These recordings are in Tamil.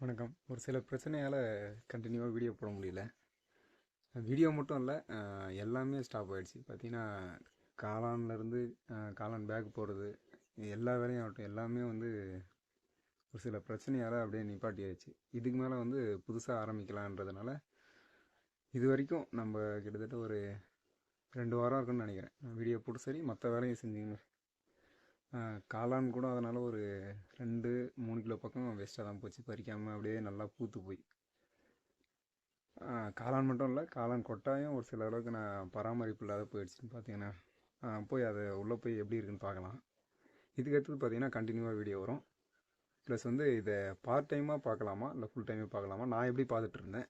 வணக்கம். ஒரு சில பிரச்சனையால் கண்டினியூவாக வீடியோ போட முடியல. வீடியோ மட்டும் இல்லை எல்லாமே ஸ்டாப் ஆகிடுச்சு பார்த்தீங்கன்னா காளான்லேருந்து காளான் பேக் போடுறது எல்லா வேலையும் ஆகட்டும் எல்லாமே வந்து ஒரு சில பிரச்சனையால் அப்படியே நிப்பாட்டியாச்சு. இதுக்கு மேலே வந்து புதுசாக ஆரம்பிக்கலான்றதுனால இது வரைக்கும் நம்ம கிட்டத்தட்ட ஒரு ரெண்டு வாரம் இருக்குன்னு நினைக்கிறேன். வீடியோ போட்டு சரி மற்ற வேலையும் செஞ்சுக்கணும் காளான் கூட அதனால் ஒரு ரெண்டு மூணு கிலோ பக்கம் வேஸ்ட்டாக தான் போச்சு. பறிக்காமல் அப்படியே நல்லா பூத்து போய். காளான் மட்டும் இல்லை காளான் கொட்டாயும் ஒரு சில அளவுக்கு நான் பராமரிப்பு இல்லாத போயிடுச்சுன்னு பார்த்தீங்கன்னா போய் அதை உள்ளே போய் எப்படி இருக்குன்னு பார்க்கலாம் இதுக்கடுத்து பார்த்தீங்கன்னா கண்டினியூவாக வீடியோ வரும். ப்ளஸ் வந்து இதை பார்ட் டைமாக பார்க்கலாமா இல்லை ஃபுல் டைமே பார்க்கலாமா நான் எப்படி பார்த்துட்டு இருந்தேன்?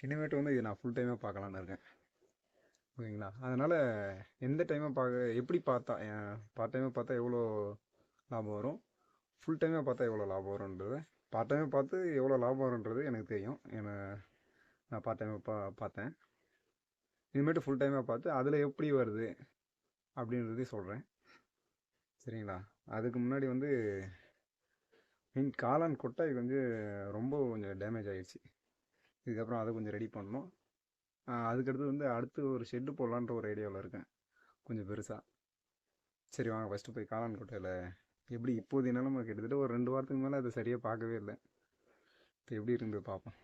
இனிமேட்டு வந்து இதை நான் ஃபுல் டைமாக பார்க்கலான்னு இருக்கேன். ஓகேங்களா அதனால் எந்த டைமை பார்க்க எப்படி பார்த்தா பார்ட் டைமை பார்த்தா எவ்வளோ லாபம் வரும்? ஃபுல் டைமே பார்த்தா எவ்வளோ லாபம் வரும்ன்றது பார்ட் டைமே பார்த்து எவ்வளோ லாபம் வரும்ன்றது எனக்கு தெரியும். ஏன்னா நான் பார்ட் டைமை பா பார்த்தேன். இனிமேட்டு ஃபுல் டைமாக பார்த்து அதில் எப்படி வருது அப்படின்றதையும் சொல்கிறேன் சரிங்களா? அதுக்கு முன்னாடி வந்து மீன் காளான் கொட்டாய் வந்து ரொம்ப கொஞ்சம் டேமேஜ் ஆகிடுச்சு இதுக்கப்புறம் அதை கொஞ்சம் ரெடி பண்ணணும். அதுக்கடுத்து வந்து அடுத்து ஒரு ஷெட்டு போடலான்ற ஒரு ஐடியாவில் இருக்கேன். கொஞ்சம் பெருசாக சரி வாங்க ஃபஸ்ட்டு போய் காளான் கொட்டையில் எப்படி இப்போதைய நிலமை கிட்டத்தட்ட ஒரு ரெண்டு வாரத்துக்கு மேலே அதை சரியாக பார்க்கவே இல்லை. இப்போ எப்படி இருந்து பார்ப்போம்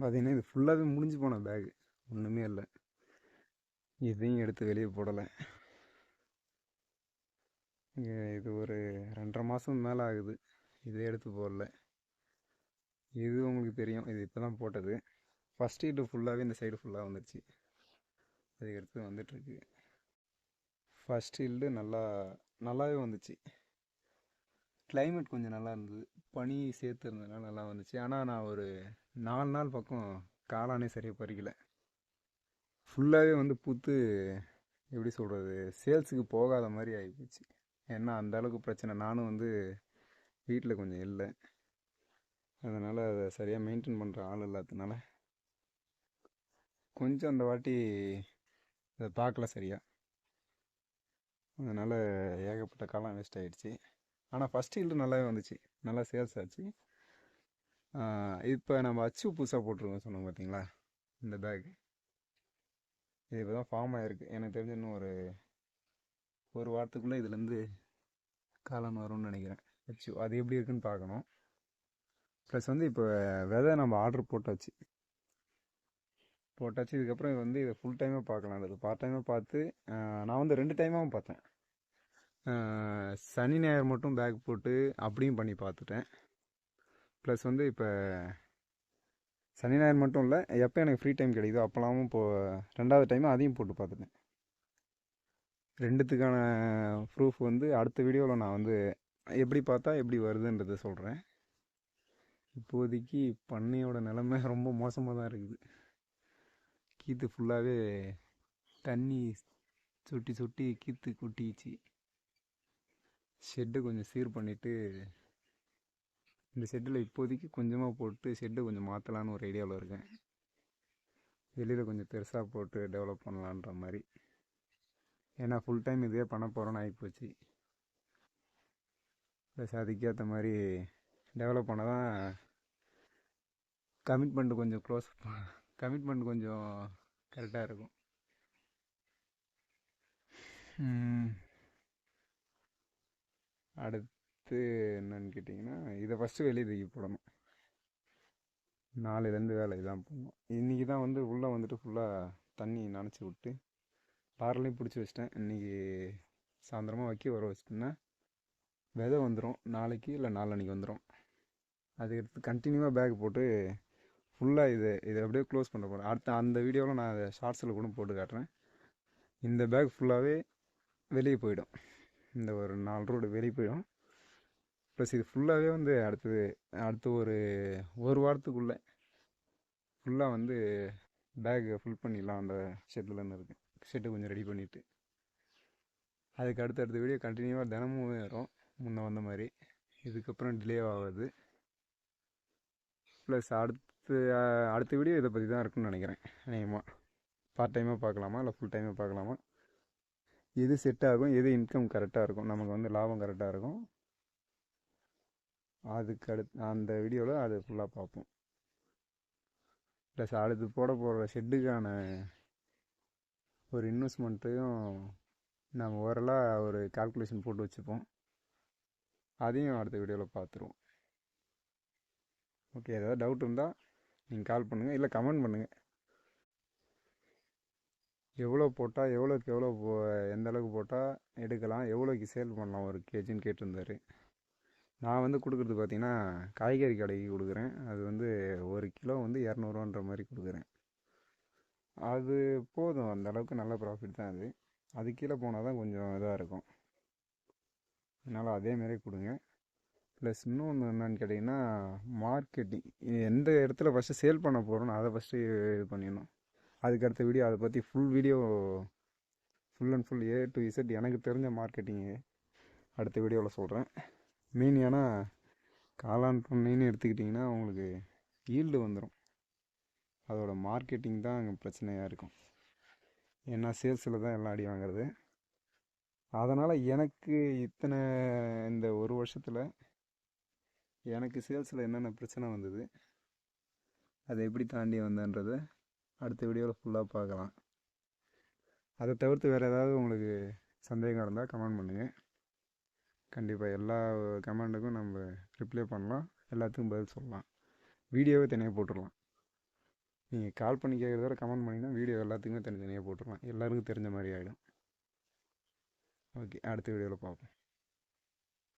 பார்த்தீங்கன்னா இது ஃபுல்லாகவே முடிஞ்சு போன பேகு ஒன்றுமே இல்லை. இதையும் எடுத்து வெளியே போடலை. இது ஒரு ரெண்டரை மாதம் மேலே ஆகுது. இதை எடுத்து போடல. இது உங்களுக்கு தெரியும். இது இப்போ தான் போட்டது. ஃபஸ்ட் ஹீட்டு ஃபுல்லாகவே இந்த சைடு ஃபுல்லாக வந்துருச்சு. அதுக்கடுத்து வந்துட்டுருக்கு. ஃபஸ்ட் ஹீல்டு நல்லா நல்லாவே வந்துச்சு. கிளைமேட் கொஞ்சம் நல்லா இருந்தது. பனி சேர்த்து இருந்ததுனால நல்லா வந்துச்சு. ஆனால் நான் ஒரு நாலு நாள் பக்கம் காளானே சரியாக பறிக்கல. ஃபுல்லாகவே வந்து பூத்து எப்படி சொல்கிறது சேல்ஸுக்கு போகாத மாதிரி ஆகிப்போச்சு ஏன்னா அந்த அளவுக்கு பிரச்சனை. நானும் வந்து வீட்டில் கொஞ்சம் இல்லை. அதனால் அதை சரியாக மெயின்டைன் பண்ணுற ஆள் இல்லாததுனால கொஞ்சம் அந்த வாட்டி அதை பார்க்கல சரியாக அதனால் ஏகப்பட்ட காலம் வேஸ்ட் ஆகிடுச்சு ஆனால் ஃபஸ்ட் ஹீல்டு நல்லாவே வந்துச்சு. நல்லா சேல்ஸ் ஆச்சு. இப்போ நம்ம அச்சு புதுசாக போட்டிருக்கோம் சொன்னோம் பார்த்தீங்களா இந்த பேக் இது இப்போ தான் ஃபார்ம் ஆகிருக்கு எனக்கு தெரிஞ்ச இன்னும் ஒரு ஒரு வாரத்துக்குள்ளே இதுலேருந்து காலம் வரும்னு நினைக்கிறேன். அச்சு அது எப்படி இருக்குன்னு பார்க்கணும். ப்ளஸ் வந்து இப்போ விதை நம்ம ஆர்டர் போட்டாச்சு. போட்டாச்சு இதுக்கப்புறம் வந்து இதை ஃபுல் டைமாக பார்க்கலான்றது பார்ட் டைமாக பார்த்து நான் வந்து ரெண்டு டைமாகவும் பார்த்தேன். சனி ஞாயிறு மட்டும் பேக் போட்டு அப்படியும் பண்ணி பார்த்துட்டேன். ப்ளஸ் வந்து இப்போ சனி ஞாயிறு மட்டும் இல்லை எப்போ எனக்கு ஃப்ரீ டைம் கிடைக்குதோ. அப்போலாமும் இப்போ ரெண்டாவது டைமும் அதையும் போட்டு பார்த்துட்டேன். ரெண்டுத்துக்கான ப்ரூஃப் வந்து அடுத்த வீடியோவில் நான் வந்து எப்படி பார்த்தா எப்படி வருதுன்றதை சொல்கிறேன் இப்போதைக்கு பண்ணையோட நிலமை ரொம்ப மோசமாக தான் இருக்குது. கீத்து ஃபுல்லாகவே தண்ணி சுட்டி சுட்டி கீத்து கொட்டிச்சு ஷெட்டை கொஞ்சம் சீர் பண்ணிவிட்டு இந்த ஷெட்டில் இப்போதைக்கு கொஞ்சமாக போட்டு ஷெட்டை கொஞ்சம் மாற்றலான்னு ஒரு ஐடியாவில் இருக்கேன். வெளியில் கொஞ்சம் பெருசாக போட்டு டெவலப் பண்ணலான்ற மாதிரி. ஏன்னா ஃபுல் டைம் இதே பண்ண போகிறோன்னு ஆகிப்போச்சு ப்ளஸ் அதுக்கேற்ற மாதிரி டெவலப் பண்ண தான் கமிட்மெண்ட் கொஞ்சம் க்ளோஸ் கமிட்மெண்ட் கொஞ்சம் கரெக்டாக இருக்கும். அடுத்து என்னன்னு கேட்டிங்கன்னா இதை ஃபஸ்ட்டு வெளியே தூக்கி போடணும். நாலுலேருந்து வேலை இதான் போடணும். இன்றைக்கி தான் வந்து உள்ளே வந்துட்டு ஃபுல்லாக தண்ணி நனச்சி விட்டு பாரலையும் பிடிச்சி வச்சிட்டேன். இன்றைக்கி சாயந்தரமாக வைக்க வர வச்சிட்டேன்னா விதை வந்துடும் நாளைக்கு இல்லை நாளன்னைக்கு வந்துடும் அது எடுத்து கண்டினியூவாக பேக் போட்டு ஃபுல்லாக இது இதை அப்படியே க்ளோஸ் பண்ண போகிறேன் அடுத்த அந்த வீடியோவில் நான் அதை ஷார்ட்ஸில் கூட போட்டு காட்டுறேன். இந்த பேக் ஃபுல்லாகவே வெளியே போயிடும். இந்த ஒரு நாலு ரோடு வெளியே போயிடும். ப்ளஸ் இது ஃபுல்லாகவே வந்து அடுத்தது அடுத்து ஒரு ஒரு வாரத்துக்குள்ளே ஃபுல்லாக வந்து பேக்கை ஃபுல் பண்ணிடலாம் அந்த ஷெட்லன்னு இருக்குது ஷெட்டு கொஞ்சம் ரெடி பண்ணிவிட்டு அதுக்கு அடுத்த அடுத்த வீடியோ கண்டினியூவாக தினமும் வரும். முன்னே வந்த மாதிரி. இதுக்கப்புறம் டிலே ஆகாது. ப்ளஸ் அடுத்து அடுத்த வீடியோ இதை பற்றி தான் இருக்குன்னு நினைக்கிறேன் அநேகமாக பார்ட் டைமாக பார்க்கலாமா? இல்லை ஃபுல் டைமாக பார்க்கலாமா? எது செட் ஆகும்? எது இன்கம் கரெக்டாக இருக்கும்? நமக்கு வந்து லாபம் கரெக்டாக இருக்கும். அதுக்கு அடுத்து அந்த வீடியோவில் அது ஃபுல்லாக பார்ப்போம். ப்ளஸ் அடுத்து போட போகிற ஷெட்டுக்கான ஒரு இன்வெஸ்ட்மெண்ட்டையும் நம்ம ஓரலாக ஒரு கால்குலேஷன் போட்டு வச்சுப்போம். அதையும் அடுத்த வீடியோவில் பார்த்துருவோம். ஓகே ஏதாவது டவுட் இருந்தால் நீங்கள் கால் பண்ணுங்கள் இல்லை கமெண்ட் பண்ணுங்கள் எவ்வளோ போட்டால் எவ்வளோக்கு எவ்வளோ போ எந்த அளவுக்கு போட்டால் எடுக்கலாம் எவ்வளோக்கு சேல் பண்ணலாம் ஒரு கேஜின்னு கேட்டிருந்தார். நான் வந்து கொடுக்குறது பார்த்திங்கன்னா காய்கறி கடைக்கு கொடுக்குறேன். அது வந்து ஒரு கிலோ வந்து இரநூறுவான்ற மாதிரி கொடுக்குறேன். அது போதும். அந்த அளவுக்கு நல்ல ப்ராஃபிட் தான் அது. அது கீழே போனால் தான் கொஞ்சம் இதாக இருக்கும். அதனால் அதேமாரி கொடுங்க. ப்ளஸ் இன்னொன்று என்னன்னு கேட்டிங்கன்னா மார்க்கெட்டிங் எந்த இடத்துல ஃபஸ்ட்டு சேல் பண்ண போகிறோன்னு அதை ஃபஸ்ட்டு இது பண்ணிடணும். அதுக்கு அடுத்த வீடியோ அதை பற்றி full video full and full A to Z எனக்கு தெரிஞ்ச மார்க்கெட்டிங்கு அடுத்த வீடியோவில் சொல்கிறேன் மீன் ஏன்னா காளான் பண்ணைன்னு எடுத்துக்கிட்டிங்கன்னா உங்களுக்கு ஈல்டு வந்துடும் அதோடய மார்க்கெட்டிங் தான் அங்கே பிரச்சனையாக இருக்கும். ஏன்னா சேல்ஸில் தான் எல்லாம் அடி வாங்குறது. அதனால் எனக்கு இத்தனை இந்த ஒரு வருஷத்தில் எனக்கு சேல்ஸில் என்னென்ன பிரச்சனை வந்தது அதை எப்படி தாண்டி வந்தேன்றதை அடுத்த வீடியோவில் ஃபுல்லாக பார்க்கலாம். அதை தவிர்த்து வேறு ஏதாவது உங்களுக்கு சந்தேகம் இருந்தால் கமெண்ட் பண்ணுங்கள் கண்டிப்பாக எல்லா கமெண்ட்டுக்கும் நம்ம ரிப்ளை பண்ணலாம். எல்லாத்துக்கும் பதில் சொல்லலாம். வீடியோவே தனியாக போட்டுடலாம். நீங்கள் கால் பண்ணி கேட்குறத கமெண்ட் பண்ணிங்கன்னா வீடியோ எல்லாத்துக்குமே தனித்தனியாக போட்டுடலாம். எல்லாருக்கும் தெரிஞ்ச மாதிரி ஆகிடும் ஓகே அடுத்த வீடியோவில் பார்ப்போம்.